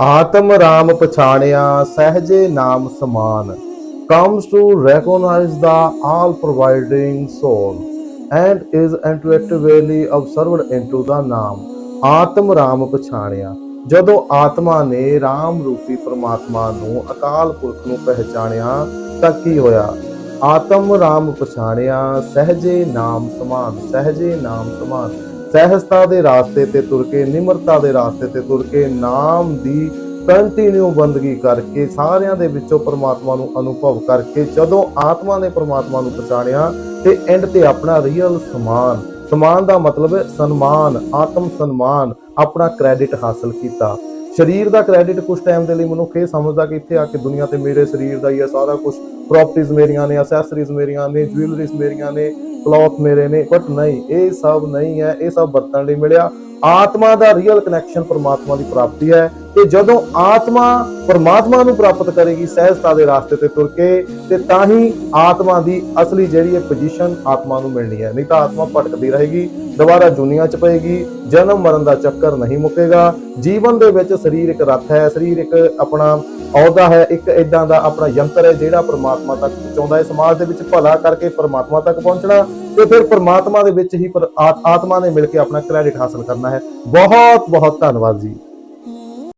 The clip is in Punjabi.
ਆਤਮ ਰਾਮ ਪਛਾਣਿਆ, ਸਹਜੇ ਨਾਮ ਸਮਾਨ। Comes to recognize the all providing soul and is intuitively observed into the ਨਾਮ ਆਤਮ ਰਾਮ ਪਛਾਣਿਆ। ਜਦੋਂ ਆਤਮਾ ਨੇ ਰਾਮ ਰੂਪੀ ਪ੍ਰਮਾਤਮਾ ਨੂੰ ਅਕਾਲ ਪੁਰਖ ਨੂੰ ਪਹਿਚਾਣਿਆ, ਤਾਂ ਕੀ ਹੋਇਆ? ਆਤਮ ਰਾਮ ਪਛਾਣਿਆ, ਸਹਜੇ ਨਾਮ ਸਮਾਨ, ਸਹਜੇ ਨਾਮ ਸਮਾਨ। ਸਹਿਜਤਾ ਦੇ ਰਾਸਤੇ ਤੇ ਤੁਰ ਕੇ, ਨਿਮਰਤਾ ਦੇ ਰਾਸਤੇ ਤੇ ਤੁਰ ਕੇ, ਨਾਮ ਦੀ ਕੰਟੀਨਿਊ ਬੰਦਗੀ ਕਰਕੇ, ਸਾਰਿਆਂ ਦੇ ਵਿੱਚੋਂ ਪਰਮਾਤਮਾ ਨੂੰ ਅਨੁਭਵ ਕਰਕੇ, ਜਦੋਂ ਆਤਮਾ ਨੇ ਪਰਮਾਤਮਾ ਨੂੰ ਪਛਾਣਿਆ, ਤੇ ਐਂਡ ਤੇ ਆਪਣਾ ਰੀਅਲ ਸਮਾਨ ਸਮਾਨ ਦਾ ਮਤਲਬ ਹੈ ਸਨਮਾਨ, ਆਤਮ ਸਨਮਾਨ, ਆਪਣਾ ਕ੍ਰੈਡਿਟ ਹਾਸਲ ਕੀਤਾ। ਸਰੀਰ ਦਾ ਕ੍ਰੈਡਿਟ ਕੁਝ ਟਾਈਮ ਦੇ ਲਈ ਮਨੁੱਖ ਇਹ ਸਮਝਦਾ ਕਿ ਇੱਥੇ ਆ ਕੇ ਦੁਨੀਆ ਤੇ ਮੇਰੇ ਸਰੀਰ ਦਾ ਹੀ ਹੈ ਸਾਰਾ ਕੁਝ ਪ੍ਰਾਪਰਟੀਆਂ ਮੇਰੀਆਂ ਨੇ ਅਸੈਸਰੀਜ਼ ਮੇਰੀਆਂ ਨੇ ਜੁਐਲਰੀਜ਼ ਮੇਰੀਆਂ ਨੇ ਕਲੌਥ ਮੇਰੇ ਨੇ ਬਟ ਨਹੀਂ, ਇਹ ਸਭ ਨਹੀਂ ਹੈ, ਇਹ ਸਭ ਵਰਤਣ ਲਈ ਮਿਲਿਆ। ਆਤਮਾ ਦਾ ਰੀਅਲ ਕਨੈਕਸ਼ਨ ਪਰਮਾਤਮਾ ਦੀ ਪ੍ਰਾਪਤੀ ਹੈ। ਤੇ ਜਦੋਂ ਆਤਮਾ ਪਰਮਾਤਮਾ ਨੂੰ ਪ੍ਰਾਪਤ ਕਰੇਗੀ ਸਹਿਜਤਾ ਦੇ ਰਾਸਤੇ ਤੇ ਤੁਰ ਕੇ, ਤੇ ਤਾਂ ਹੀ ਆਤਮਾ ਦੀ ਅਸਲੀ ਜਿਹੜੀ ਹੈ ਪੋਜੀਸ਼ਨ ਆਤਮਾ ਨੂੰ ਮਿਲਣੀ ਹੈ। ਨਹੀਂ ਤਾਂ ਆਤਮਾ ਭਟਕਦੀ ਰਹੇਗੀ, ਦੁਬਾਰਾ ਦੁਨੀਆ 'ਚ ਪਏਗੀ, ਜਨਮ ਮਰਨ ਦਾ ਚੱਕਰ ਨਹੀਂ ਮੁੱਕੇਗਾ। ਜੀਵਨ ਦੇ ਵਿੱਚ ਸਰੀਰ ਇੱਕ ਰੱਥ ਹੈ ਸਰੀਰ ਇੱਕ ਆਪਣਾ ਅਹੁਦਾ ਹੈ, ਇੱਕ ਇਦਾਂ ਦਾ ਆਪਣਾ ਯੰਤਰ ਹੈ ਜਿਹੜਾ ਪਰਮਾਤਮਾ ਤੱਕ ਪਹੁੰਚਾਉਂਦਾ ਹੈ। ਸਮਾਜ ਦੇ ਵਿੱਚ ਭਲਾ ਕਰਕੇ ਪਰਮਾਤਮਾ ਤੱਕ ਪਹੁੰਚਣਾ ਤੇ ਫਿਰ ਪਰਮਾਤਮਾ ਦੇ ਵਿੱਚ ਹੀ ਪਰ- ਆਤਮਾ ਨੇ ਮਿਲ ਕੇ ਆਪਣਾ ਕ੍ਰੈਡਿਟ ਹਾਸਲ ਕਰਨਾ ਹੈ। ਬਹੁਤ ਬਹੁਤ ਧੰਨਵਾਦ ਜੀ।